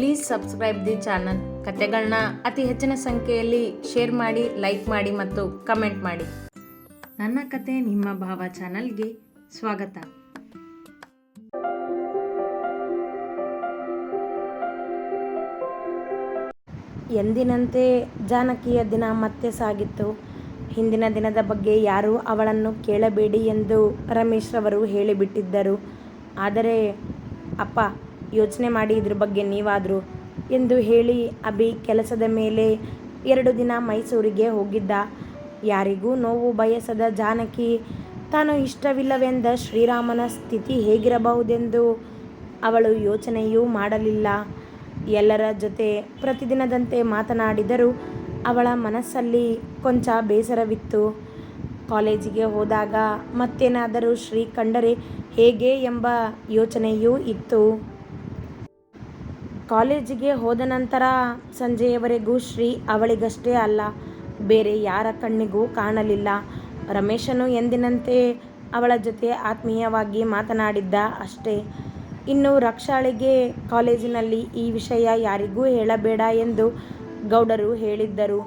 Please subscribe the channel ಕತೆಗಳನ್ನ ಅತಿ ಹೆಚ್ಚಿನ ಸಂಖ್ಯೆಯಲ್ಲಿ ಶೇರ್ ಮಾಡಿ ಲೈಕ್ ಮಾಡಿ ಮತ್ತು ಕಮೆಂಟ್ ಮಾಡಿ. ನನ್ನ ಕತೆ ನಿಮ್ಮ ಭಾವ ಚಾನಲ್ಗೆ ಸ್ವಾಗತ. ಎಂದಿನಂತೆ ಜಾನಕಿಯ ದಿನ ಮತ್ತೆ ಸಾಗಿತ್ತು. ಹಿಂದಿನ ದಿನದ ಬಗ್ಗೆ ಯಾರೂ ಅವಳನ್ನು ಕೇಳಬೇಡಿ ಎಂದು ರಮೇಶ್ ರವರು ಹೇಳಿಬಿಟ್ಟಿದ್ದರು. ಆದರೆ, ಅಪ್ಪ ಯೋಚನೆ ಮಾಡಿ ಇದ್ರ ಬಗ್ಗೆ ನೀವಾದರೂ ಎಂದು ಹೇಳಿ ಅಭಿ ಕೆಲಸದ ಮೇಲೆ ಎರಡು ದಿನ ಮೈಸೂರಿಗೆ ಹೋಗಿದ್ದ. ಯಾರಿಗೂ ನೋವು ಬಯಸದ ಜಾನಕಿ, ತಾನು ಇಷ್ಟವಿಲ್ಲವೆಂದ ಶ್ರೀರಾಮನ ಸ್ಥಿತಿ ಹೇಗಿರಬಹುದೆಂದು ಅವಳು ಯೋಚನೆಯೂ ಮಾಡಲಿಲ್ಲ. ಎಲ್ಲರ ಜೊತೆ ಪ್ರತಿದಿನದಂತೆ ಮಾತನಾಡಿದರೂ ಅವಳ ಮನಸ್ಸಲ್ಲಿ ಕೊಂಚ ಬೇಸರವಿತ್ತು. ಕಾಲೇಜಿಗೆ ಹೋದಾಗ ಮತ್ತೇನಾದರೂ ಶ್ರೀ ಕಂಡರೆ ಹೇಗೆ ಎಂಬ ಯೋಚನೆಯೂ ಇತ್ತು. ಕಾಲೇಜಿಗೆ ಹೋದ ನಂತರ ಸಂಜೆಯವರೆಗೂ ಶ್ರೀ ಅವಳಿಗಷ್ಟೇ ಅಲ್ಲ, ಬೇರೆ ಯಾರ ಕಣ್ಣಿಗೂ ಕಾಣಲಿಲ್ಲ. ರಮೇಶನು ಎಂದಿನಂತೆ ಅವಳ ಜೊತೆ ಆತ್ಮೀಯವಾಗಿ ಮಾತನಾಡಿದ್ದ ಅಷ್ಟೇ. ಇನ್ನು ರಕ್ಷಾಳಿಗೆ ಕಾಲೇಜಿನಲ್ಲಿ ಈ ವಿಷಯ ಯಾರಿಗೂ ಹೇಳಬೇಡ ಎಂದು ಗೌಡರು ಹೇಳಿದ್ದರು.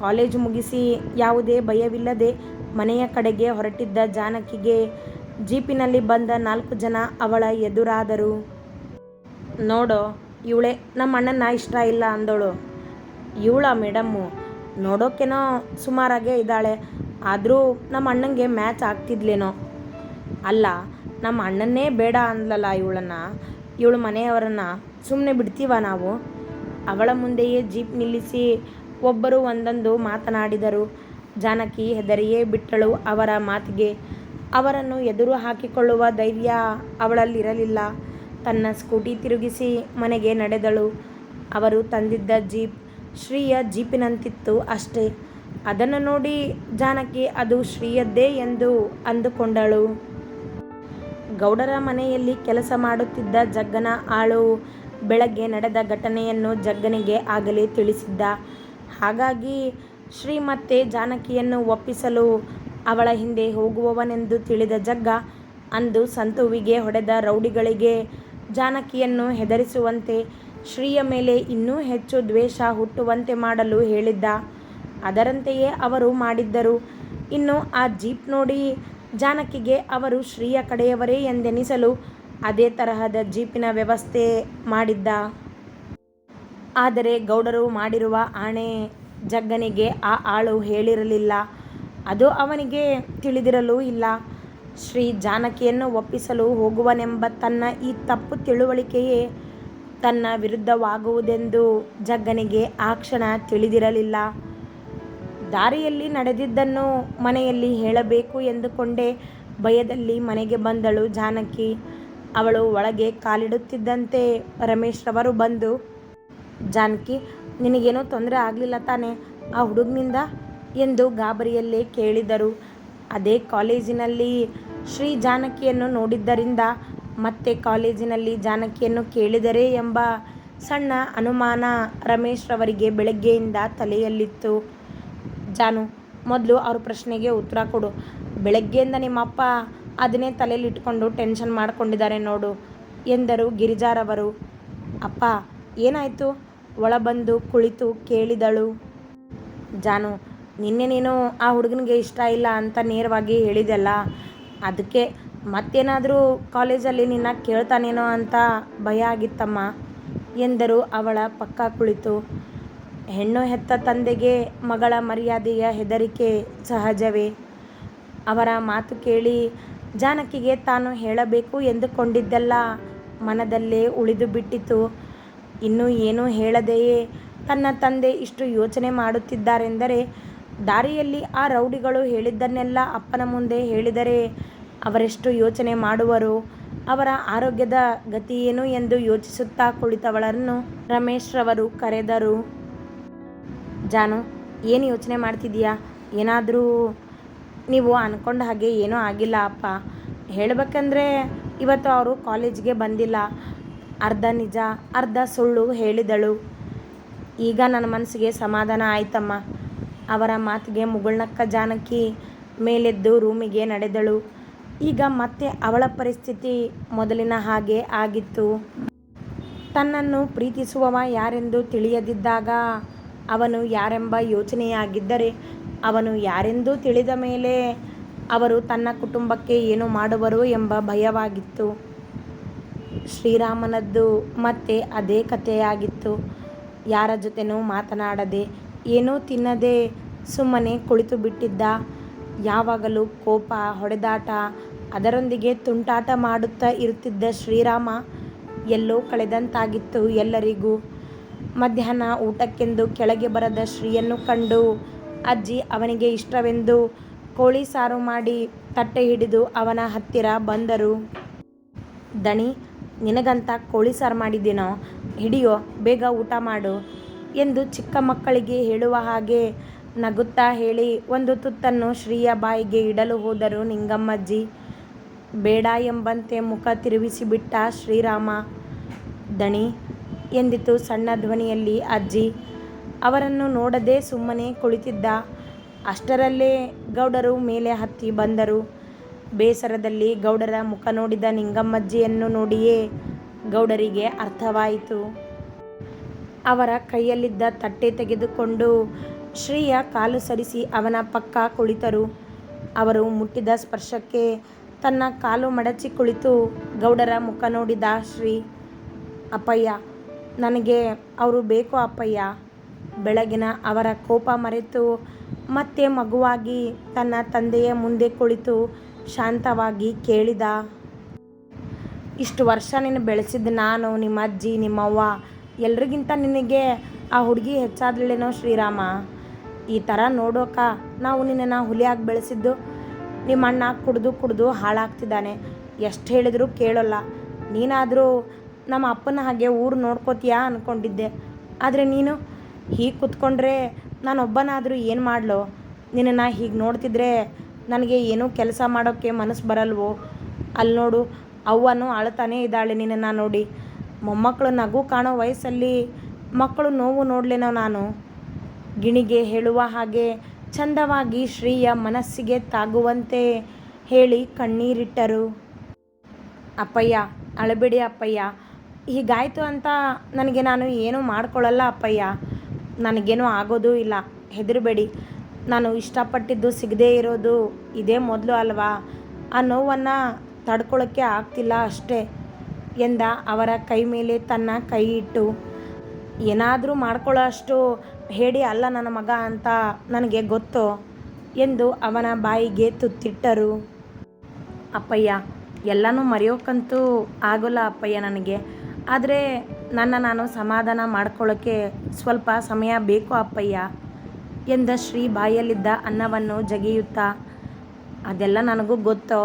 ಕಾಲೇಜು ಮುಗಿಸಿ ಯಾವುದೇ ಭಯವಿಲ್ಲದೆ ಮನೆಯ ಕಡೆಗೆ ಹೊರಟಿದ್ದ ಜಾನಕಿಗೆ ಜೀಪಿನಲ್ಲಿ ಬಂದ ನಾಲ್ಕು ಜನ ಅವಳ ಎದುರಾದರು. ನೋಡೋ ಇವಳೆ, ನಮ್ಮ ಅಣ್ಣನ ಇಷ್ಟ ಇಲ್ಲ ಅಂದಳು. ಇವಳ ಮೇಡಮ್ಮು ನೋಡೋಕೇನೋ ಸುಮಾರಾಗೇ ಇದ್ದಾಳೆ. ಆದರೂ ನಮ್ಮ ಅಣ್ಣಂಗೆ ಮ್ಯಾಚ್ ಆಗ್ತಿದ್ಲೇನೋ? ಅಲ್ಲ, ನಮ್ಮ ಅಣ್ಣನ್ನೇ ಬೇಡ ಅಂದ್ಲಲ್ಲ ಇವಳನ್ನು? ಇವಳು ಮನೆಯವರನ್ನು? ಸುಮ್ಮನೆ ಬಿಡ್ತೀವ ನಾವು? ಅವಳ ಮುಂದೆಯೇ ಜೀಪ್ ನಿಲ್ಲಿಸಿ ಒಬ್ಬರು ಒಂದೊಂದು ಮಾತನಾಡಿದರು. ಜಾನಕಿ ಹೆದರಿಯೇ ಬಿಟ್ಟಳು ಅವರ ಮಾತಿಗೆ. ಅವರನ್ನು ಎದುರು ಹಾಕಿಕೊಳ್ಳುವ ಧೈರ್ಯ ಅವಳಲ್ಲಿರಲಿಲ್ಲ. ತನ್ನ ಸ್ಕೂಟಿ ತಿರುಗಿಸಿ ಮನೆಗೆ ನಡೆದಳು. ಅವರು ತಂದಿದ್ದ ಜೀಪ್ ಶ್ರೀಯ ಜೀಪಿನಂತಿತ್ತು ಅಷ್ಟೇ. ಅದನ್ನು ನೋಡಿ ಜಾನಕಿ ಅದು ಶ್ರೀಯದ್ದೇ ಎಂದು ಅಂದುಕೊಂಡಳು. ಗೌಡರ ಮನೆಯಲ್ಲಿ ಕೆಲಸ ಮಾಡುತ್ತಿದ್ದ ಜಗ್ಗನ ಆಳು ಬೆಳಗ್ಗೆ ನಡೆದ ಘಟನೆಯನ್ನು ಜಗ್ಗನಿಗೆ ಆಗಲೇ ತಿಳಿಸಿದ್ದ. ಹಾಗಾಗಿ ಶ್ರೀ ಮತ್ತೆ ಜಾನಕಿಯನ್ನು ಒಪ್ಪಿಸಲು ಅವಳ ಹಿಂದೆ ಹೋಗುವವನೆಂದು ತಿಳಿದ ಜಗ್ಗ ಅಂದು ಸಂತುವಿಗೆ ಹೊಡೆದ ರೌಡಿಗಳಿಗೆ ಜಾನಕಿಯನ್ನು ಹೆದರಿಸುವಂತೆ ಶ್ರೀಯ ಮೇಲೆ ಇನ್ನೂ ಹೆಚ್ಚು ದ್ವೇಷ ಹುಟ್ಟುವಂತೆ ಮಾಡಲು ಹೇಳಿದ್ದ. ಅದರಂತೆಯೇ ಅವರು ಮಾಡಿದ್ದರು. ಇನ್ನು ಆ ಜೀಪ್ ನೋಡಿ ಜಾನಕಿಗೆ ಅವರು ಶ್ರೀಯ ಕಡೆಯವರೇ ಎಂದೆನಿಸಲು ಅದೇ ತರಹದ ಜೀಪಿನ ವ್ಯವಸ್ಥೆ ಮಾಡಿದ್ದ. ಆದರೆ ಗೌಡರು ಮಾಡಿರುವ ಆಣೆ ಜಗ್ಗನಿಗೆ ಆ ಆಳು ಹೇಳಿರಲಿಲ್ಲ. ಅದು ಅವನಿಗೆ ತಿಳಿದಿರಲೂ ಇಲ್ಲ. ಶ್ರೀ ಜಾನಕಿಯನ್ನು ಒಪ್ಪಿಸಲು ಹೋಗುವನೆಂಬ ತನ್ನ ಈ ತಪ್ಪು ತಿಳುವಳಿಕೆಯೇ ತನ್ನ ವಿರುದ್ಧವಾಗುವುದೆಂದು ಜಗ್ಗನಿಗೆ ಆ ಕ್ಷಣ ತಿಳಿದಿರಲಿಲ್ಲ. ದಾರಿಯಲ್ಲಿ ನಡೆದಿದ್ದನ್ನು ಮನೆಯಲ್ಲಿ ಹೇಳಬೇಕು ಎಂದುಕೊಂಡೇ ಭಯದಲ್ಲಿ ಮನೆಗೆ ಬಂದಳು ಜಾನಕಿ. ಅವಳು ಒಳಗೆ ಕಾಲಿಡುತ್ತಿದ್ದಂತೆ ರಮೇಶ್ರವರು ಬಂದು, ಜಾನಕಿ, ನಿನಗೇನೋ ತೊಂದರೆ ಆಗಲಿಲ್ಲ ತಾನೇ? ಆ ಹುಡುಗನಿಂದ? ಎಂದು ಗಾಬರಿಯಲ್ಲೇ ಕೇಳಿದರು. ಅದೇ ಕಾಲೇಜಿನಲ್ಲಿ ಶ್ರೀ ಜಾನಕಿಯನ್ನು ನೋಡಿದ್ದರಿಂದ ಮತ್ತೆ ಕಾಲೇಜಿನಲ್ಲಿ ಜಾನಕಿಯನ್ನು ಕೇಳಿದರೆ ಎಂಬ ಸಣ್ಣ ಅನುಮಾನ ರಮೇಶ್ ರವರಿಗೆ ಬೆಳಗ್ಗೆಯಿಂದ ತಲೆಯಲ್ಲಿತ್ತು. ಜಾನು, ಮೊದಲು ಅವ್ರ ಪ್ರಶ್ನೆಗೆ ಉತ್ತರ ಕೊಡು. ಬೆಳಗ್ಗೆಯಿಂದ ನಿಮ್ಮಪ್ಪ ಅದನ್ನೇ ತಲೆಯಲ್ಲಿ ಇಟ್ಕೊಂಡು ಟೆನ್ಷನ್ ಮಾಡ್ಕೊಂಡಿದ್ದಾರೆ ನೋಡು, ಎಂದರು ಗಿರಿಜಾರವರು ಅಪ್ಪ, ಏನಾಯಿತು? ಒಳಬಂದು ಕುಳಿತು ಕೇಳಿದಳು. ಜಾನು ನಿನ್ನೆ ನೀನು ಆ ಹುಡುಗನಿಗೆ ಇಷ್ಟ ಇಲ್ಲ ಅಂತ ನೇರವಾಗಿ ಹೇಳಿದೆಲ್ಲ ಅದಕ್ಕೆ ಮತ್ತೇನಾದರೂ ಕಾಲೇಜಲ್ಲಿ ನಿನ್ನ ಕೇಳ್ತಾನೇನೋ ಅಂತ ಭಯ ಆಗಿತ್ತಮ್ಮ, ಎಂದರು ಅವಳ ಪಕ್ಕ ಕುಳಿತು. ಹೆಣ್ಣು ಹೆತ್ತ ತಂದೆಗೆ ಮಗಳ ಮರ್ಯಾದೆಯ ಹೆದರಿಕೆ ಸಹಜವೇ? ಅವರ ಮಾತು ಕೇಳಿ ಜಾನಕಿಗೆ ತಾನು ಹೇಳಬೇಕು ಎಂದುಕೊಂಡಿದ್ದೆಲ್ಲ ಮನದಲ್ಲೇ ಉಳಿದು ಬಿಟ್ಟಿತು. ಇನ್ನೂ ಏನೂ ಹೇಳದೆಯೇ? ತನ್ನ ತಂದೆ ಇಷ್ಟು ಯೋಚನೆ ಮಾಡುತ್ತಿದ್ದಾರೆಂದರೆ ದಾರಿಯಲ್ಲಿ ಆ ರೌಡಿಗಳು ಹೇಳಿದ್ದನ್ನೆಲ್ಲ ಅಪ್ಪನ ಮುಂದೆ ಹೇಳಿದರೆ ಅವರೆಷ್ಟು ಯೋಚನೆ ಮಾಡುವರು? ಅವರ ಆರೋಗ್ಯದ ಗತಿ ಏನು ಎಂದು ಯೋಚಿಸುತ್ತಾ ಕುಳಿತವಳನ್ನು ರಮೇಶ್ರವರು ಕರೆದರು. ಜಾನು, ಏನು ಯೋಚನೆ ಮಾಡ್ತಿದ್ದೀಯಾ? ಏನಾದರೂ ನೀವು ಅಂದ್ಕೊಂಡ ಹಾಗೆ ಏನೂ ಆಗಿಲ್ಲ ಅಪ್ಪ. ಹೇಳಬೇಕಂದ್ರೆ ಇವತ್ತು ಅವರು ಕಾಲೇಜಿಗೆ ಬಂದಿಲ್ಲ. ಅರ್ಧ ನಿಜ, ಅರ್ಧ ಸುಳ್ಳು ಹೇಳಿದಳು. ಈಗ ನನ್ನ ಮನಸ್ಸಿಗೆ ಸಮಾಧಾನ ಆಯ್ತಮ್ಮ. ಅವರ ಮಾತಿಗೆ ಮುಗುಳ್ನಕ್ಕ ಜಾನಕಿ ಮೇಲೆದ್ದು ರೂಮಿಗೆ ನಡೆದಳು. ಈಗ ಮತ್ತೆ ಅವಳ ಪರಿಸ್ಥಿತಿ ಮೊದಲಿನ ಹಾಗೆ ಆಗಿತ್ತು. ತನ್ನನ್ನು ಪ್ರೀತಿಸುವವ ಯಾರೆಂದು ತಿಳಿಯದಿದ್ದಾಗ ಅವನು ಯಾರೆಂಬ ಯೋಚನೆಯಾಗಿದ್ದರೆ ಅವನು ಯಾರೆಂದು ತಿಳಿದ ಮೇಲೆ ಅವರು ತನ್ನ ಕುಟುಂಬಕ್ಕೆ ಏನು ಮಾಡುವರು ಎಂಬ ಭಯವಾಗಿತ್ತು. ಶ್ರೀರಾಮನದ್ದು ಮತ್ತೆ ಅದೇ ಕಥೆಯಾಗಿತ್ತು. ಯಾರ ಜೊತೆನೂ ಮಾತನಾಡದೆ ಏನೂ ತಿನ್ನದೆ ಸುಮ್ಮನೆ ಕುಳಿತು ಬಿಟ್ಟಿದ್ದ. ಯಾವಾಗಲೂ ಕೋಪ, ಹೊಡೆದಾಟ, ಅದರೊಂದಿಗೆ ತುಂಟಾಟ ಮಾಡುತ್ತಾ ಇರುತ್ತಿದ್ದ ಶ್ರೀರಾಮ ಎಲ್ಲೋ ಕಳೆದಂತಾಗಿತ್ತು ಎಲ್ಲರಿಗೂ. ಮಧ್ಯಾಹ್ನ ಊಟಕ್ಕೆಂದು ಕೆಳಗೆ ಬರದ ಶ್ರೀಯನ್ನು ಕಂಡು ಅಜ್ಜಿ ಅವನಿಗೆ ಇಷ್ಟವೆಂದು ಕೋಳಿ ಸಾರು ಮಾಡಿ ತಟ್ಟೆ ಹಿಡಿದು ಅವನ ಹತ್ತಿರ ಬಂದರು. ದಣಿ, ನಿನಗಂತ ಕೋಳಿ ಸಾರು ಮಾಡಿದ್ದೀನೋ? ಹಿಡಿಯೋ, ಬೇಗ ಊಟ ಮಾಡು. ಎಂದು ಚಿಕ್ಕ ಮಕ್ಕಳಿಗೆ ಹೇಳುವ ಹಾಗೆ ನಗುತ್ತಾ ಹೇಳಿ, ಒಂದು ತುತ್ತನ್ನು ಶ್ರೀಯ ಬಾಯಿಗೆ ಇಡಲು ಹೋದರು ನಿಂಗಮ್ಮಜ್ಜಿ, ಬೇಡ ಎಂಬಂತೆ ಮುಖ ತಿರುಗಿಸಿಬಿಟ್ಟ ಶ್ರೀರಾಮ ದಣಿ ಎಂದಿತು ಸಣ್ಣ ಧ್ವನಿಯಲ್ಲಿ, ಅಜ್ಜಿ, ಅವರನ್ನು ನೋಡದೆ ಸುಮ್ಮನೆ ಕುಳಿತಿದ್ದ ಅಷ್ಟರಲ್ಲೇ ಗೌಡರು ಮೇಲೆ ಹತ್ತಿ ಬಂದರು. ಬೇಸರದಲ್ಲಿ ಗೌಡರ ಮುಖ ನೋಡಿದ ನಿಂಗಮ್ಮಜ್ಜಿಯನ್ನು ನೋಡಿಯೇ ಗೌಡರಿಗೆ ಅರ್ಥವಾಯಿತು. ಅವರ ಕೈಯಲ್ಲಿದ್ದ ತಟ್ಟೆ ತೆಗೆದುಕೊಂಡು ಶ್ರೀಯ ಕಾಲು ಸರಿಸಿ ಅವನ ಪಕ್ಕ ಕುಳಿತರು. ಅವರು ಮುಟ್ಟಿದ ಸ್ಪರ್ಶಕ್ಕೆ ತನ್ನ ಕಾಲು ಮಡಚಿ ಕುಳಿತು ಗೌಡರ ಮುಖ ನೋಡಿದ ಶ್ರೀ, ಅಪ್ಪಯ್ಯ, ನನಗೆ ಅವರು ಬೇಕು ಅಪ್ಪಯ್ಯ. ಬೆಳಗಿನ ಅವರ ಕೋಪ ಮರೆತು ಮತ್ತೆ ಮಗುವಾಗಿ ತನ್ನ ತಂದೆಯ ಮುಂದೆ ಕುಳಿತು ಶಾಂತವಾಗಿ ಕೇಳಿದ, ಇಷ್ಟು ವರ್ಷ ನೀನು ಬೆಳೆಸಿದ ನಾನು, ನಿಮ್ಮ ಅಜ್ಜಿ, ನಿಮ್ಮವ್ವ ಎಲ್ರಿಗಿಂತ ನಿನಗೆ ಆ ಹುಡುಗಿ ಹೆಚ್ಚಾದಳೇನೋ ಶ್ರೀರಾಮ? ಈ ಥರ ನೋಡೋಕ ನಾವು ನಿನ್ನನ್ನು ಹುಲಿಯಾಗಿ ಬೆಳೆಸಿದ್ದು ನಿಮ್ಮ ಅಣ್ಣ ಕುಡಿದು ಕುಡಿದು ಹಾಳಾಗ್ತಿದ್ದಾನೆ. ಎಷ್ಟು ಹೇಳಿದರೂ ಕೇಳೋಲ್ಲ. ನೀನಾದರೂ ನಮ್ಮ ಅಪ್ಪನ ಹಾಗೆ ಊರು ನೋಡ್ಕೋತೀಯಾ ಅಂದ್ಕೊಂಡಿದ್ದೆ ಆದರೆ ನೀನು ಹೀಗೆ ಕೂತ್ಕೊಂಡ್ರೆ ನಾನೊಬ್ಬನಾದರೂ ಏನು ಮಾಡಲು? ನಿನ್ನನ್ನು ಹೀಗೆ ನೋಡ್ತಿದ್ರೆ ನನಗೆ ಏನೂ ಕೆಲಸ ಮಾಡೋಕ್ಕೆ ಮನಸ್ಸು ಬರಲ್ವೋ? ಅಲ್ಲಿ ನೋಡು, ಅವ್ವನು ಅಳ್ತಾನೇ ಇದ್ದಾಳೆ ನಿನ್ನನ್ನು ನೋಡಿ. ಮೊಮ್ಮಕ್ಕಳು ನಗು ಕಾಣೋ ವಯಸ್ಸಲ್ಲಿ ಮಕ್ಕಳು ನೋವು ನೋಡಲೇನೋ ನಾನು. ಗಿಣಿಗೆ ಹೇಳುವ ಹಾಗೆ ಚಂದವಾಗಿ ಶ್ರೀಯ ಮನಸ್ಸಿಗೆ ತಾಗುವಂತೆ ಹೇಳಿ ಕಣ್ಣೀರಿಟ್ಟರು. ಅಪ್ಪಯ್ಯ, ಅಳಬೇಡಿ ಅಪ್ಪಯ್ಯ. ಹೀಗಾಯಿತು ಅಂತ ನನಗೆ ನಾನು ಏನೂ ಮಾಡ್ಕೊಳ್ಳಲ್ಲ ಅಪ್ಪಯ್ಯ. ನನಗೇನೂ ಆಗೋದೂ ಇಲ್ಲ. ಹೆದರಬೇಡಿ. ನಾನು ಇಷ್ಟಪಟ್ಟಿದ್ದು ಸಿಗದೇ ಇರೋದು ಇದೇ ಮೊದಲು ಅಲ್ವಾ? ಆ ನೋವನ್ನು ತಡ್ಕೊಳ್ಳೋಕ್ಕೆ ಆಗ್ತಿಲ್ಲ ಅಷ್ಟೇ. ಎಂದ ಅವರ ಕೈ ಮೇಲೆ ತನ್ನ ಕೈ ಇಟ್ಟು, ಏನಾದರೂ ಮಾಡ್ಕೊಳ್ಳೋ ಅಷ್ಟು ಹೇಳಿ ಅಲ್ಲ ನನ್ನ ಮಗ ಅಂತ ನನಗೆ ಗೊತ್ತು? ಎಂದು ಅವನ ಬಾಯಿಗೆ ತುತ್ತಿಟ್ಟರು. ಅಪ್ಪಯ್ಯ, ಎಲ್ಲನೂ ಮರೆಯೋಕ್ಕಂತೂ ಆಗೋಲ್ಲ ಅಪ್ಪಯ್ಯ ನನಗೆ. ಆದರೆ ನನ್ನ ನಾನು ಸಮಾಧಾನ ಮಾಡ್ಕೊಳ್ಳೋಕ್ಕೆ ಸ್ವಲ್ಪ ಸಮಯ ಬೇಕು ಅಪ್ಪಯ್ಯ, ಎಂದ ಶ್ರೀ ಬಾಯಲ್ಲಿದ್ದ ಅನ್ನವನ್ನು ಜಗಿಯುತ್ತಾ, ಅದೆಲ್ಲ ನನಗೂ ಗೊತ್ತು?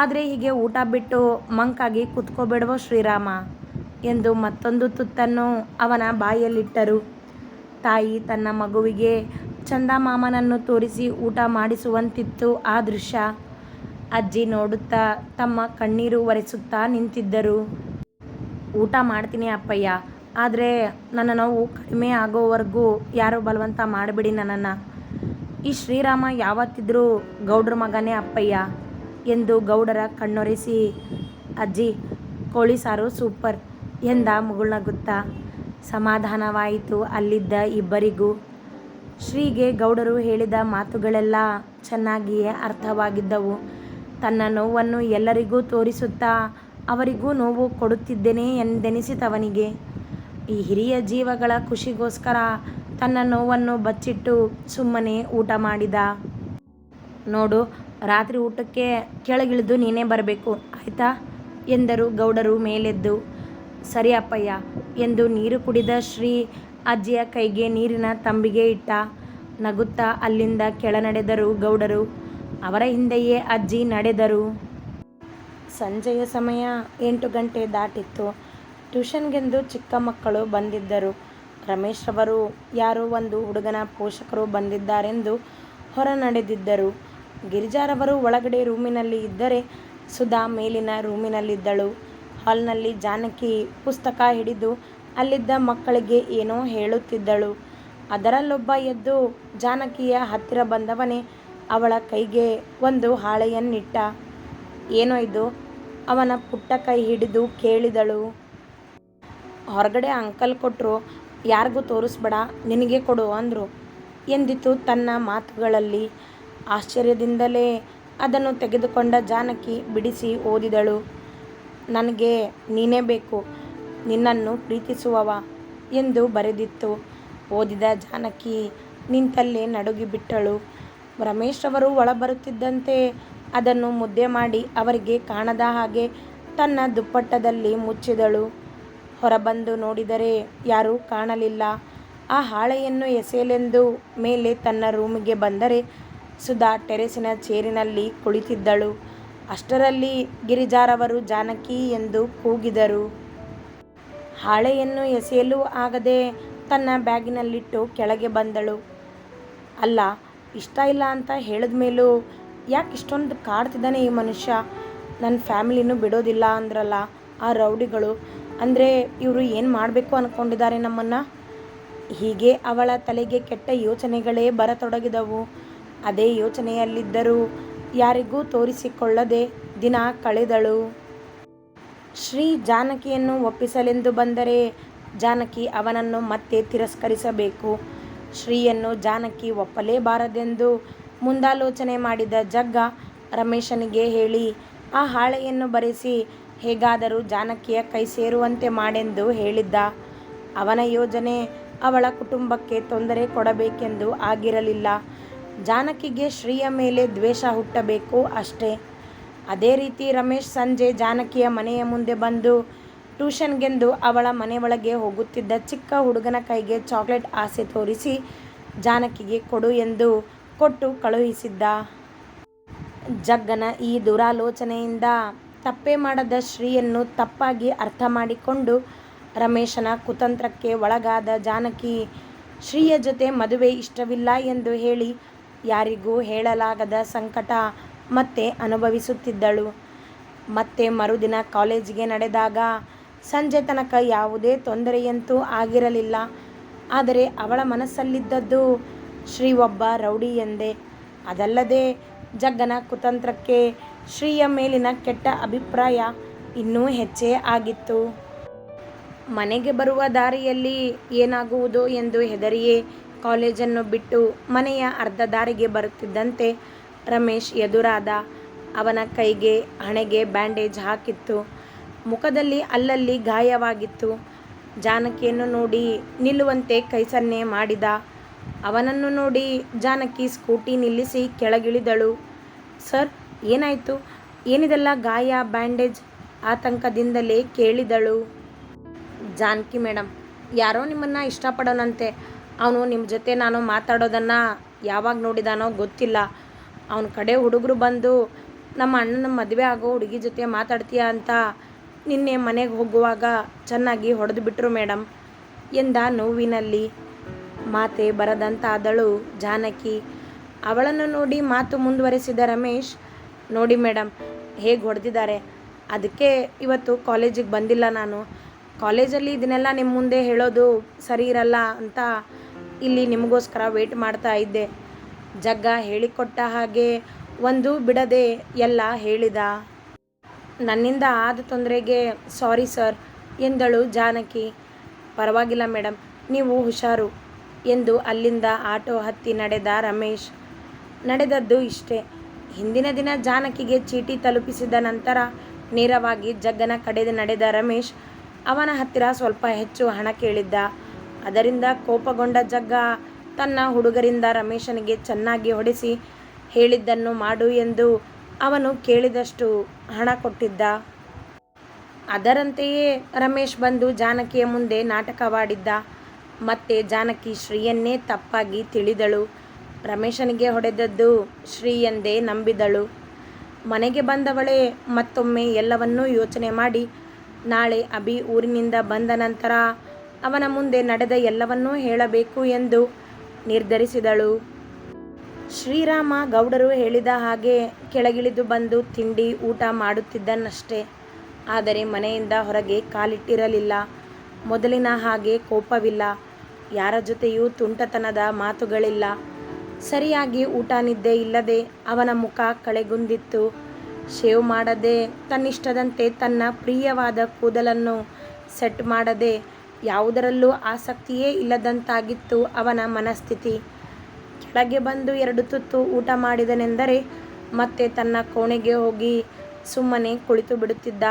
ಆದರೆ ಹೀಗೆ ಊಟ ಬಿಟ್ಟು ಮಂಕಾಗಿ ಕುತ್ಕೋಬೇಡವೋ ಶ್ರೀರಾಮ ಎಂದು ಮತ್ತೊಂದು ತುತ್ತನ್ನು ಅವನ ಬಾಯಲ್ಲಿಟ್ಟರು. ತಾಯಿ ತನ್ನ ಮಗುವಿಗೆ ಚಂದಮಾಮನನ್ನು ತೋರಿಸಿ ಊಟ ಮಾಡಿಸುವಂತಿತ್ತು ಆ ದೃಶ್ಯ ಅಜ್ಜಿ ನೋಡುತ್ತಾ ತಮ್ಮ ಕಣ್ಣೀರು ಒರೆಸುತ್ತಾ ನಿಂತಿದ್ದರು. ಊಟ ಮಾಡ್ತೀನಿ ಅಪ್ಪಯ್ಯ, ಆದರೆ ನನ್ನ ನೋವು ಕಡಿಮೆ ಆಗೋವರೆಗೂ ಯಾರು ಬಲವಂತ ಮಾಡಿಬಿಡಿ ನನ್ನನ್ನು. ಈ ಶ್ರೀರಾಮ ಯಾವತ್ತಿದ್ರೂ ಗೌಡ್ರ ಮಗನೇ ಅಪ್ಪಯ್ಯ. ಎಂದು ಗೌಡರ ಕಣ್ಣೊರೆಸಿ, ಅಜ್ಜಿ, ಕೋಳಿ ಸಾರು ಸೂಪರ್ ಎಂದ ಮುಗುಳ್ನಗುತ್ತಾ ಸಮಾಧಾನವಾಯಿತು ಅಲ್ಲಿದ್ದ ಇಬ್ಬರಿಗೂ. ಶ್ರೀಗೆ ಗೌಡರು ಹೇಳಿದ ಮಾತುಗಳೆಲ್ಲ ಚೆನ್ನಾಗಿಯೇ ಅರ್ಥವಾಗಿದ್ದವು. ತನ್ನ ನೋವನ್ನು ಎಲ್ಲರಿಗೂ ತೋರಿಸುತ್ತಾ ಅವರಿಗೂ ನೋವು ಕೊಡುತ್ತಿದ್ದೇನೆ ಎಂದೆನಿಸಿತವನಿಗೆ ಈ ಹಿರಿಯ ಜೀವಗಳ ಖುಷಿಗೋಸ್ಕರ ತನ್ನ ನೋವನ್ನು ಬಚ್ಚಿಟ್ಟು ಸುಮ್ಮನೆ ಊಟ ಮಾಡಿದ. ನೋಡು ರಾತ್ರಿ ಊಟಕ್ಕೆ ಕೆಳಗಿಳಿದು ನೀನೇ ಬರಬೇಕು. ಆಯಿತಾ? ಎಂದರು ಗೌಡರು ಮೇಲೆದ್ದು. ಸರಿ ಅಪ್ಪಯ್ಯ ಎಂದು ನೀರು ಕುಡಿದ ಶ್ರೀ ಅಜ್ಜಿಯ ಕೈಗೆ ನೀರಿನ ತಂಬಿಗೆ ಇಟ್ಟ. ನಗುತ್ತಾ ಅಲ್ಲಿಂದ ಕೆಳ ನಡೆದರು ಗೌಡರು. ಅವರ ಹಿಂದೆಯೇ ಅಜ್ಜಿ ನಡೆದರು. ಸಂಜೆಯ ಸಮಯ ಎಂಟು ಗಂಟೆ ದಾಟಿತ್ತು. ಟ್ಯೂಷನ್ಗೆಂದು ಚಿಕ್ಕ ಮಕ್ಕಳು ಬಂದಿದ್ದರು. ರಮೇಶ್ ಅವರು ಯಾರೋ ಒಂದು ಹುಡುಗನ ಪೋಷಕರು ಬಂದಿದ್ದಾರೆಂದು ಹೊರ ನಡೆದಿದ್ದರು ಗಿರಿಜಾರವರು ಒಳಗಡೆ ರೂಮಿನಲ್ಲಿ ಇದ್ದರೆ ಸುಧಾ ಮೇಲಿನ ರೂಮಿನಲ್ಲಿದ್ದಳು. ಹಾಲ್ನಲ್ಲಿ ಜಾನಕಿ ಪುಸ್ತಕ ಹಿಡಿದು ಅಲ್ಲಿದ್ದ ಮಕ್ಕಳಿಗೆ ಏನೋ ಹೇಳುತ್ತಿದ್ದಳು. ಅದರಲ್ಲೊಬ್ಬ ಎದ್ದು ಜಾನಕಿಯ ಹತ್ತಿರ ಬಂದವನೇ ಅವಳ ಕೈಗೆ ಒಂದು ಹಾಳೆಯನ್ನಿಟ್ಟ. ಏನೋ ಇದು? ಅವನ ಪುಟ್ಟ ಕೈ ಹಿಡಿದು ಕೇಳಿದಳು. ಹೊರಗಡೆ ಅಂಕಲ್ ಕೊಟ್ಟರು ಯಾರಿಗೂ ತೋರಿಸ್ಬೇಡ, ನಿನಗೆ ಕೊಡು, ಅಂದರು. ಎಂದಿತು ತನ್ನ ಮಾತುಗಳಲ್ಲಿ. ಆಶ್ಚರ್ಯದಿಂದಲೇ ಅದನ್ನು ತೆಗೆದುಕೊಂಡ ಜಾನಕಿ ಬಿಡಿಸಿ ಓದಿದಳು. ನನಗೆ ನೀನೇ ಬೇಕು, ನಿನ್ನನ್ನು ಪ್ರೀತಿಸುವವ ಎಂದು ಬರೆದಿತ್ತು. ಓದಿದ ಜಾನಕಿ ನಿಂತಲ್ಲೇ ನಡುಗಿಬಿಟ್ಟಳು ರಮೇಶ್ರವರು ಒಳಬರುತ್ತಿದ್ದಂತೆ ಅದನ್ನು ಮುದ್ದೆ ಮಾಡಿ ಅವರಿಗೆ ಕಾಣದ ಹಾಗೆ ತನ್ನ ದುಪ್ಪಟ್ಟದಲ್ಲಿ ಮುಚ್ಚಿದಳು. ಹೊರಬಂದು ನೋಡಿದರೆ ಯಾರೂ ಕಾಣಲಿಲ್ಲ. ಆ ಹಾಳೆಯನ್ನು ಎಸೆಯಲೆಂದು ಮೇಲೆ ತನ್ನ ರೂಮಿಗೆ ಬಂದರೆ ಸುಧಾ ಟೆರೆಸಿನ ಚೇರಿನಲ್ಲಿ ಕುಳಿತಿದ್ದಳು. ಅಷ್ಟರಲ್ಲಿ ಗಿರಿಜಾರವರು ಜಾನಕಿ ಎಂದು ಕೂಗಿದರು. ಹಾಳೆಯನ್ನು ಎಸೆಯಲು ಆಗದೆ ತನ್ನ ಬ್ಯಾಗಿನಲ್ಲಿಟ್ಟು ಕೆಳಗೆ ಬಂದಳು. ಅಲ್ಲ, ಇಷ್ಟ ಇಲ್ಲ ಅಂತ ಹೇಳಿದ ಮೇಲೂ, ಯಾಕೆ ಇಷ್ಟೊಂದು ಕಾಡ್ತಿದ್ದಾನೆ ಈ ಮನುಷ್ಯ? ನನ್ನ ಫ್ಯಾಮಿಲಿನೂ ಬಿಡೋದಿಲ್ಲ ಅಂದ್ರಲ್ಲ ಆ ರೌಡಿಗಳು. ಅಂದರೆ ಇವರು ಏನು ಮಾಡಬೇಕು ಅಂದ್ಕೊಂಡಿದ್ದಾರೆ ನಮ್ಮನ್ನು? ಹೀಗೆ ಅವಳ ತಲೆಗೆ ಕೆಟ್ಟ ಯೋಚನೆಗಳೇ ಬರತೊಡಗಿದವು. ಅದೇ ಯೋಚನೆಯಲ್ಲಿದ್ದರೂ ಯಾರಿಗೂ ತೋರಿಸಿಕೊಳ್ಳದೆ ದಿನ ಕಳೆದಳು. ಶ್ರೀ ಜಾನಕಿಯನ್ನು ಒಪ್ಪಿಸಲೆಂದು ಬಂದರೆ ಜಾನಕಿ ಅವನನ್ನು ಮತ್ತೆ ತಿರಸ್ಕರಿಸಬೇಕು. ಶ್ರೀಯನ್ನು ಜಾನಕಿ ಒಪ್ಪಲೇಬಾರದೆಂದು ಮುಂದಾಲೋಚನೆ ಮಾಡಿದ ಜಗ್ಗ ರಮೇಶನಿಗೆ ಹೇಳಿ, ಆ ಹಾಳೆಯನ್ನು ಬರೆಸಿ ಹೇಗಾದರೂ ಜಾನಕಿಯ ಕೈ ಸೇರುವಂತೆ ಮಾಡೆಂದು ಹೇಳಿದ್ದ. ಅವನ ಯೋಜನೆ ಅವಳ ಕುಟುಂಬಕ್ಕೆ ತೊಂದರೆ ಕೊಡಬೇಕೆಂದು ಆಗಿರಲಿಲ್ಲ. ಜಾನಕಿಗೆ ಶ್ರೀಯ ಮೇಲೆ ದ್ವೇಷ ಹುಟ್ಟಬೇಕು ಅಷ್ಟೇ. ಅದೇ ರೀತಿ ರಮೇಶ್ ಸಂಜೆ ಜಾನಕಿಯ ಮನೆಯ ಮುಂದೆ ಬಂದು ಟ್ಯೂಷನ್ಗೆಂದು ಅವಳ ಮನೆ ಒಳಗೆ ಹೋಗುತ್ತಿದ್ದ ಚಿಕ್ಕ ಹುಡುಗನ ಕೈಗೆ ಚಾಕ್ಲೇಟ್ ಆಸೆ ತೋರಿಸಿ ಜಾನಕಿಗೆ ಕೊಡು ಎಂದು ಕೊಟ್ಟು ಕಳುಹಿಸಿದ್ದ. ಜಗ್ಗನ ಈ ದುರಾಲೋಚನೆಯಿಂದ ತಪ್ಪೇ ಮಾಡದ ಶ್ರೀಯನ್ನು ತಪ್ಪಾಗಿ ಅರ್ಥ ಮಾಡಿಕೊಂಡು ರಮೇಶನ ಕುತಂತ್ರಕ್ಕೆ ಒಳಗಾದ ಜಾನಕಿ, ಶ್ರೀಯ ಜೊತೆ ಮದುವೆ ಇಷ್ಟವಿಲ್ಲ ಎಂದು ಹೇಳಿ ಯಾರಿಗೂ ಹೇಳಲಾಗದ ಸಂಕಟ ಮತ್ತೆ ಅನುಭವಿಸುತ್ತಿದ್ದಳು. ಮತ್ತೆ ಮರುದಿನ ಕಾಲೇಜಿಗೆ ನಡೆದಾಗ ಸಂಜೆ ತನಕ ಯಾವುದೇ ತೊಂದರೆಯಂತೂ ಆಗಿರಲಿಲ್ಲ. ಆದರೆ ಅವಳ ಮನಸ್ಸಲ್ಲಿದ್ದದ್ದು ಶ್ರೀ ಒಬ್ಬ ರೌಡಿ ಎಂದೆ. ಅದಲ್ಲದೆ ಜಗ್ಗನ ಕುತಂತ್ರಕ್ಕೆ ಶ್ರೀಯ ಮೇಲಿನ ಕೆಟ್ಟ ಅಭಿಪ್ರಾಯ ಇನ್ನೂ ಹೆಚ್ಚೇ ಆಗಿತ್ತು. ಮನೆಗೆ ಬರುವ ದಾರಿಯಲ್ಲಿ ಏನಾಗುವುದೋ ಎಂದು ಹೆದರಿಯೇ ಕಾಲೇಜನ್ನು ಬಿಟ್ಟು ಮನೆಯ ಅರ್ಧ ದಾರಿಗೆ ಬರುತ್ತಿದ್ದಂತೆ ರಮೇಶ್ ಎದುರಾದ ಅವನ ಕೈಗೆ ಹಣೆಗೆ ಬ್ಯಾಂಡೇಜ್ ಹಾಕಿತ್ತು. ಮುಖದಲ್ಲಿ ಅಲ್ಲಲ್ಲಿ ಗಾಯವಾಗಿತ್ತು. ಜಾನಕಿಯನ್ನು ನೋಡಿ ನಿಲ್ಲುವಂತೆ ಕೈ ಸನ್ನೆ ಮಾಡಿದ. ಅವನನ್ನು ನೋಡಿ ಜಾನಕಿ ಸ್ಕೂಟಿ ನಿಲ್ಲಿಸಿ ಕೆಳಗಿಳಿದಳು. ಸರ್, ಏನಾಯಿತು? ಏನಿದೆಲ್ಲ ಗಾಯ, ಬ್ಯಾಂಡೇಜ್? ಆತಂಕದಿಂದಲೇ ಕೇಳಿದಳು. ಜಾನಕಿ ಮೇಡಮ್ ಯಾರೋ ನಿಮ್ಮನ್ನು ಇಷ್ಟಪಡೋನಂತೆ. ಅವನು ನಿಮ್ಮ ಜೊತೆ ನಾನು ಮಾತಾಡೋದನ್ನು ಯಾವಾಗ ನೋಡಿದಾನೋ ಗೊತ್ತಿಲ್ಲ. ಅವನ ಕಡೆ ಹುಡುಗರು ಬಂದು, ನಮ್ಮ ಅಣ್ಣನ ಮದುವೆ ಆಗೋ ಹುಡುಗಿ ಜೊತೆ ಮಾತಾಡ್ತೀಯಾ ಅಂತ ನಿನ್ನೆ ಮನೆಗೆ ಹೋಗುವಾಗ ಚೆನ್ನಾಗಿ ಹೊಡೆದು ಬಿಟ್ಟರು ಮೇಡಮ್ ಎಂದ ನೋವಿನಲ್ಲಿ ಮಾತೆ ಬರದಂತಾದಳು ಜಾನಕಿ. ಅವಳನ್ನು ನೋಡಿ ಮಾತು ಮುಂದುವರೆಸಿದ ರಮೇಶ್, ನೋಡಿ ಮೇಡಮ್ ಹೇಗೆ ಹೊಡೆದಿದ್ದಾರೆ? ಅದಕ್ಕೆ ಇವತ್ತು ಕಾಲೇಜಿಗೆ ಬಂದಿಲ್ಲ ನಾನು. ಕಾಲೇಜಲ್ಲಿ ಇದನ್ನೆಲ್ಲ ನಿಮ್ಮ ಮುಂದೆ ಹೇಳೋದು ಸರಿ ಇರಲ್ಲ ಅಂತ ಇಲ್ಲಿ ನಿಮಗೋಸ್ಕರ ವೇಟ್ ಮಾಡ್ತಾ ಇದ್ದೆ. ಜಗ್ಗ ಹೇಳಿಕೊಟ್ಟ ಹಾಗೆ ಒಂದು ಬಿಡದೆ ಎಲ್ಲ ಹೇಳಿದ. ನನ್ನಿಂದ ಆದ ತೊಂದರೆಗೆ ಸಾರಿ ಸರ್ ಎಂದಳು ಜಾನಕಿ. ಪರವಾಗಿಲ್ಲ ಮೇಡಮ್ ನೀವು ಹುಷಾರು, ಎಂದು ಅಲ್ಲಿಂದ ಆಟೋ ಹತ್ತಿ ನಡೆದ ರಮೇಶ್. ನಡೆದದ್ದು ಇಷ್ಟೇ. ಹಿಂದಿನ ದಿನ ಜಾನಕಿಗೆ ಚೀಟಿ ತಲುಪಿಸಿದ ನಂತರ ನೇರವಾಗಿ ಜಗ್ಗನ ಕಡೆದು ನಡೆದ ರಮೇಶ್, ಅವನ ಹತ್ತಿರ ಸ್ವಲ್ಪ ಹೆಚ್ಚು ಹಣ ಕೇಳಿದ್ದ. ಅದರಿಂದ ಕೋಪಗೊಂಡ ಜಗ್ಗ ತನ್ನ ಹುಡುಗರಿಂದ ರಮೇಶನಿಗೆ ಚೆನ್ನಾಗಿ ಹೊಡೆಸಿ ಹೇಳಿದ್ದನ್ನು ಮಾಡು ಎಂದು ಅವನು ಕೇಳಿದಷ್ಟು ಹಣ ಕೊಟ್ಟಿದ್ದ. ಅದರಂತೆಯೇ ರಮೇಶ್ ಬಂದು ಜಾನಕಿಯ ಮುಂದೆ ನಾಟಕವಾಡಿದ್ದ. ಮತ್ತೆ ಜಾನಕಿ ಶ್ರೀಯನ್ನೇ ತಪ್ಪಾಗಿ ತಿಳಿದಳು. ರಮೇಶನಿಗೆ ಹೊಡೆದದ್ದು ಶ್ರೀ ಎಂದೇ ನಂಬಿದಳು. ಮನೆಗೆ ಬಂದವಳೇ ಮತ್ತೊಮ್ಮೆ ಎಲ್ಲವನ್ನೂ ಯೋಚನೆ ಮಾಡಿ, ನಾಳೆ ಅಭಿ ಊರಿನಿಂದ ಬಂದ ನಂತರ ಅವನ ಮುಂದೆ ನಡೆದ ಎಲ್ಲವನ್ನೂ ಹೇಳಬೇಕು ಎಂದು ನಿರ್ಧರಿಸಿದಳು. ಶ್ರೀರಾಮ ಗೌಡರು ಹೇಳಿದ ಹಾಗೆ ಕೆಳಗಿಳಿದು ಬಂದು ತಿಂಡಿ ಊಟ ಮಾಡುತ್ತಿದ್ದನಷ್ಟೇ. ಆದರೆ ಮನೆಯಿಂದ ಹೊರಗೆ ಕಾಲಿಟ್ಟಿರಲಿಲ್ಲ. ಮೊದಲಿನ ಹಾಗೆ ಕೋಪವಿಲ್ಲ. ಯಾರ ಜೊತೆಯೂ ತುಂಟತನದ ಮಾತುಗಳಿಲ್ಲ. ಸರಿಯಾಗಿ ಊಟ ನಿದ್ದೆ ಇಲ್ಲದೆ ಅವನ ಮುಖ ಕಳೆಗುಂದಿತ್ತು. ಶೇವ್ ಮಾಡದೆ ತನ್ನಿಷ್ಟದಂತೆ ತನ್ನ ಪ್ರಿಯವಾದ ಕೂದಲನ್ನು ಸೆಟ್ ಮಾಡದೆ ಯಾವುದರಲ್ಲೂ ಆಸಕ್ತಿಯೇ ಇಲ್ಲದಂತಾಗಿತ್ತು ಅವನ ಮನಸ್ಥಿತಿ. ಕೆಳಗೆ ಬಂದು ಎರಡು ತುತ್ತು ಊಟ ಮಾಡಿದನೆಂದರೆ ಮತ್ತೆ ತನ್ನ ಕೋಣೆಗೆ ಹೋಗಿ ಸುಮ್ಮನೆ ಕುಳಿತು ಬಿಡುತ್ತಿದ್ದ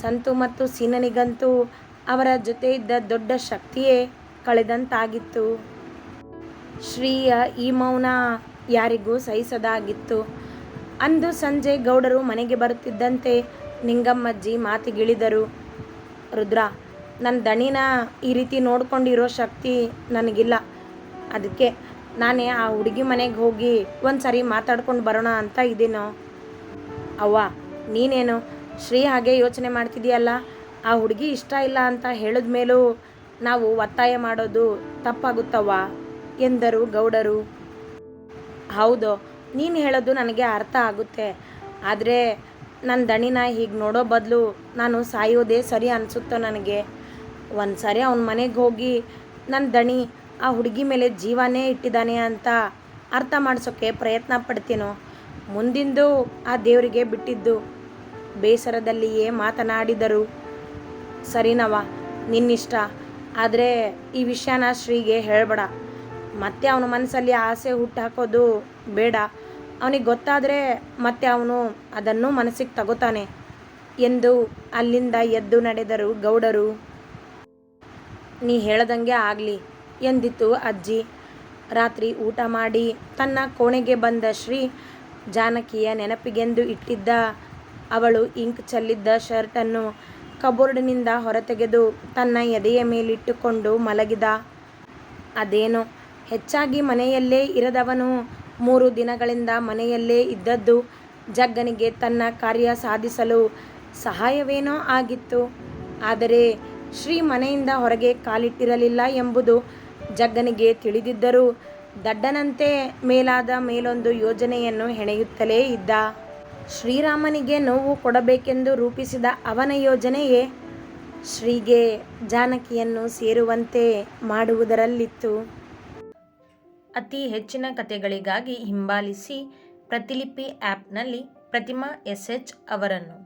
ಸಂತು ಮತ್ತು ಸೀನನಿಗಂತೂ ಅವರ ಜೊತೆ ಇದ್ದ ದೊಡ್ಡ ಶಕ್ತಿಯೇ ಕಳೆದಂತಾಗಿತ್ತು. ಶ್ರೀಯ ಈ ಮೌನ ಯಾರಿಗೂ ಸಹಿಸದಾಗಿತ್ತು. ಅಂದು ಸಂಜೆ ಗೌಡರು ಮನೆಗೆ ಬರುತ್ತಿದ್ದಂತೆ ನಿಂಗಮ್ಮಜ್ಜಿ ಮಾತಿಗಿಳಿದರು. ರುದ್ರಾ, ನನ್ ದಣಿನ ಈ ರೀತಿ ನೋಡ್ಕೊಂಡಿರೋ ಶಕ್ತಿ ನನಗಿಲ್ಲ. ಅದಕ್ಕೆ ನಾನೇ ಆ ಹುಡುಗಿ ಮನೆಗೆ ಹೋಗಿ ಒಂದು ಸಾರಿ ಮಾತಾಡ್ಕೊಂಡು ಬರೋಣ ಅಂತ ಇದೀನೋ. ಅವ್ವ, ನೀನೇನು ಶ್ರೀ ಹಾಗೆ ಯೋಚನೆ ಮಾಡ್ತಿದೀಯಲ್ಲ. ಆ ಹುಡುಗಿ ಇಷ್ಟ ಇಲ್ಲ ಅಂತ ಹೇಳಿದ ಮೇಲೂ ನಾವು ಒತ್ತಾಯ ಮಾಡೋದು ತಪ್ಪಾಗುತ್ತವ್ವ ಎಂದರು ಗೌಡರು. ಹೌದು, ನೀನು ಹೇಳೋದು ನನಗೆ ಅರ್ಥ ಆಗುತ್ತೆ. ಆದರೆ ನನ್ನ ದಣಿನ ಹೀಗೆ ನೋಡೋ ಬದಲು ನಾನು ಸಾಯೋದೇ ಸರಿ ಅನಿಸುತ್ತೋ ನನಗೆ. ಒಂದ್ಸರಿ ಅವ್ನ ಮನೆಗೆ ಹೋಗಿ ನನ್ನ ದಣಿ, ಆ ಹುಡುಗಿ ಮೇಲೆ ಜೀವನೇ ಇಟ್ಟಿದ್ದಾನೆ ಅಂತ ಅರ್ಥ ಮಾಡಿಸೋಕ್ಕೆ ಪ್ರಯತ್ನ ಪಡ್ತೀನೋ. ಮುಂದಿಂದು ಆ ದೇವರಿಗೆ ಬಿಟ್ಟಿದ್ದು, ಬೇಸರದಲ್ಲಿಯೇ ಮಾತನಾಡಿದರು. ಸರಿನವ ನಿನ್ನಿಷ್ಟ. ಆದರೆ ಈ ವಿಷಯನ ಶ್ರೀಗೆ ಹೇಳಬೇಡ ಮತ್ತೆ ಅವನ ಮನಸ್ಸಲ್ಲಿ ಆಸೆ ಹುಟ್ಟಾಕೋದು ಬೇಡ. ಅವನಿಗೆ ಗೊತ್ತಾದರೆ ಮತ್ತೆ ಅವನು ಅದನ್ನು ಮನಸ್ಸಿಗೆ ತಗೋತಾನೆ, ಎಂದು ಅಲ್ಲಿಂದ ಎದ್ದು ನಡೆದರು ಗೌಡರು. ನೀ ಹೇಳ್ದಂಗೆ ಆಗಲಿ ಎಂದಿತು ಅಜ್ಜಿ. ರಾತ್ರಿ ಊಟ ಮಾಡಿ ತನ್ನ ಕೋಣೆಗೆ ಬಂದ ಶ್ರೀ ಜಾನಕಿಯ ನೆನಪಿಗೆಂದು ಇಟ್ಟಿದ್ದ ಅವಳು ಇಂಕ್ ಚೆಲ್ಲಿದ್ದ ಶರ್ಟನ್ನು ಕಬೋರ್ಡ್ನಿಂದ ಹೊರತೆಗೆದು ತನ್ನ ಎದೆಯ ಮೇಲಿಟ್ಟುಕೊಂಡು ಮಲಗಿದ. ಅದೇನೋ, ಹೆಚ್ಚಾಗಿ ಮನೆಯಲ್ಲೇ ಇರದವನು ಮೂರು ದಿನಗಳಿಂದ ಮನೆಯಲ್ಲೇ ಇದ್ದದ್ದು ಜಗ್ಗನಿಗೆ ತನ್ನ ಕಾರ್ಯ ಸಾಧಿಸಲು ಸಹಾಯವೇನೋ ಆಗಿತ್ತು. ಆದರೆ ಶ್ರೀ ಮನೆಯಿಂದ ಹೊರಗೆ ಕಾಲಿಟ್ಟಿರಲಿಲ್ಲ ಎಂಬುದು ಜಗ್ಗನಿಗೆ ತಿಳಿದಿದ್ದರೂ ದಡ್ಡನಂತೆ ಮೇಲಾದ ಮೇಲೊಂದು ಯೋಜನೆಯನ್ನು ಹೆಣೆಯುತ್ತಲೇ ಇದ್ದ. ಶ್ರೀರಾಮನಿಗೆ ನೋವು ಕೊಡಬೇಕೆಂದು ರೂಪಿಸಿದ ಅವನ ಯೋಜನೆಯೇ ಶ್ರೀಗೆ ಜಾನಕಿಯನ್ನು ಸೇರುವಂತೆ ಮಾಡುವುದರಲ್ಲಿತ್ತು. ಅತಿ ಹೆಚ್ಚಿನ ಕಥೆಗಳಿಗಾಗಿ ಹಿಂಬಾಲಿಸಿ ಪ್ರತಿಲಿಪಿ ಆ್ಯಪ್ನಲ್ಲಿ ಪ್ರತಿಮಾ ಎಸ್. ಎಚ್. ಅವರನ್ನು